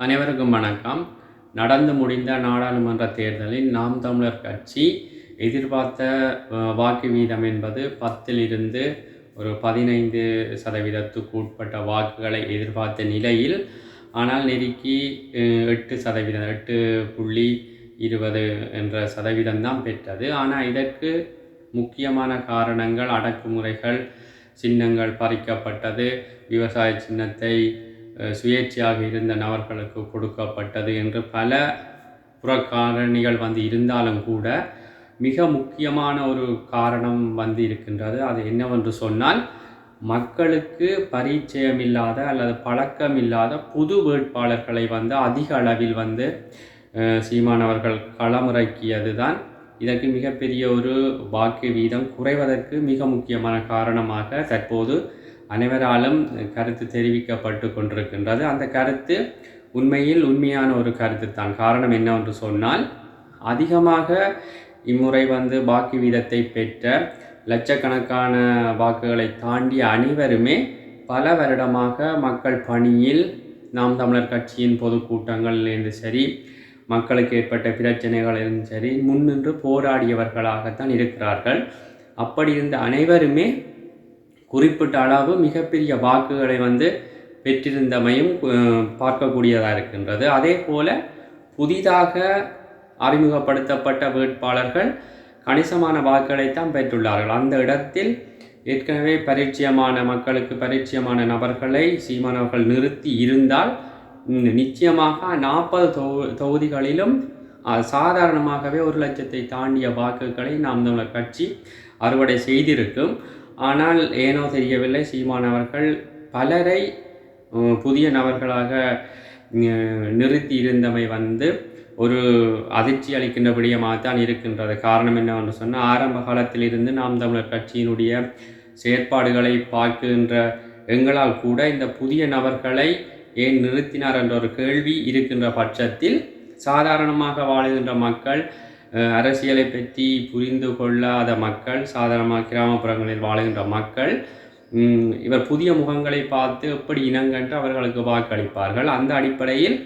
அனைவருக்கும் வணக்கம். நடந்து முடிந்த நாடாளுமன்ற தேர்தலில் நாம் தமிழர் கட்சி எதிர்பார்த்த வாக்கு வீதம் என்பது பத்திலிருந்து ஒரு பதினைந்து சதவீதத்துக்கு உட்பட்ட வாக்குகளை எதிர்பார்த்த நிலையில் ஆனால் நெருக்கி எட்டு சதவீதம் எட்டு புள்ளி இருபது என்ற சதவீதம்தான் பெற்றது. ஆனால் இதற்கு முக்கியமான காரணங்கள் அடக்குமுறைகள் சின்னங்கள் பறிக்கப்பட்டது விவசாய சின்னத்தை சுயேட்சையாக இருந்த நபர்களுக்கு கொடுக்கப்பட்டது என்று பல புறக்காரணிகள் வந்து இருந்தாலும் கூட மிக முக்கியமான ஒரு காரணம் வந்து இருக்கின்றது. அது என்னவென்று சொன்னால் மக்களுக்கு பரிச்சயம் இல்லாத அல்லது பழக்கம் இல்லாத புது வேட்பாளர்களை வந்து அதிக அளவில் வந்து சீமானவர்கள் களமிறக்கியது தான் இதற்கு மிகப்பெரிய ஒரு வாக்கு வீதம் குறைவதற்கு மிக முக்கியமான காரணமாக தற்போது அனைவராலும் கருத்து தெரிவிக்கப்பட்டு கொண்டிருக்கின்றது. அந்த கருத்து உண்மையில் உண்மையான ஒரு கருத்து தான் காரணம் என்னவென்று சொன்னால் அதிகமாக இம்முறை வந்து வாக்கு வீதத்தை பெற்ற லட்சக்கணக்கான வாக்குகளை தாண்டி அனைவருமே பல வருடமாக மக்கள் பணியில் நாம் தமிழர் கட்சியின் பொதுக்கூட்டங்களிலிருந்து சரி மக்களுக்கு ஏற்பட்ட பிரச்சனைகளிலும் சரி முன்னின்று போராடியவர்களாகத்தான் இருக்கிறார்கள். அப்படி இருந்த அனைவருமே குறிப்பிட்ட அளவு மிகப்பெரிய வாக்குகளை வந்து பெற்றிருந்தமையும் பார்க்கக்கூடியதாக இருக்கின்றது. அதே போல் புதிதாக அறிமுகப்படுத்தப்பட்ட வேட்பாளர்கள் கணிசமான வாக்குகளைத்தான் பெற்றுள்ளார்கள். அந்த இடத்தில் ஏற்கனவே பரிச்சயமான மக்களுக்கு பரிச்சயமான நபர்களை சீமானவர்கள் நிறுத்தி இருந்தால் நிச்சயமாக நாற்பது தொகு தொகுதிகளிலும் சாதாரணமாகவே ஒரு லட்சத்தை தாண்டிய வாக்குகளை நாம் தமிழர் கட்சி அறுவடை செய்திருக்கும். ஆனால் ஏனோ தெரியவில்லை சீமானவர்கள் பலரை புதிய நபர்களாக நிறுத்தி இருந்தமை வந்து ஒரு அதிர்ச்சி அளிக்கின்ற விடயமாகத்தான் இருக்கின்றது. காரணம் என்னவென்று சொன்னால் ஆரம்ப காலத்திலிருந்து நாம் தமிழர் கட்சியினுடைய செயற்பாடுகளை பார்க்கின்ற எங்களால் கூட இந்த புதிய நபர்களை ஏன் நிறுத்தினார் என்ற ஒரு கேள்வி இருக்கின்ற பட்சத்தில் சாதாரணமாக வாழுகின்ற மக்கள் அரசியலை பற்றி புரிந்து கொள்ளாத மக்கள் சாதாரணமாக கிராமப்புறங்களில் வாழுகின்ற மக்கள் இவர் புதிய முகங்களை பார்த்து எப்படி இனங்கன்று அவர்களுக்கு வாக்களிப்பார்கள். அந்த அடிப்படையில்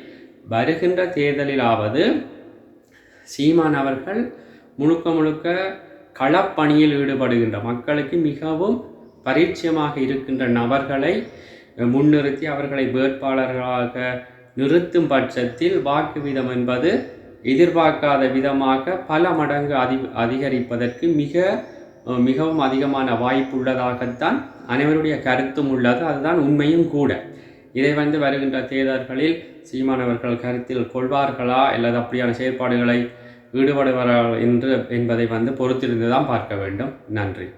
வருகின்ற தேர்தலிலாவது சீமான் அவர்கள் முழுக்க முழுக்க களப்பணியில் ஈடுபடுகின்ற மக்களுக்கு மிகவும் பரிச்சயமாக இருக்கின்ற நபர்களை முன்னிறுத்தி அவர்களை வேட்பாளர்களாக நிறுத்தும் பட்சத்தில் வாக்கு வீதம் என்பது எதிர்பார்க்காத விதமாக பல மடங்கு அதி அதிகரிப்பதற்கு மிக மிகவும் அதிகமான வாய்ப்பு உள்ளதாகத்தான் அனைவருடைய கருத்தும் உள்ளது. அதுதான் உண்மையும் கூட. இதை வந்து வருகின்ற தேர்தல்களில் சீமானவர்கள் கருத்தில் கொள்வார்களா? அல்லது அப்படியான செயற்பாடுகளை ஈடுபடுவார்கள் என்று என்பதை வந்து பொறுத்திருந்து தான் பார்க்க வேண்டும். நன்றி.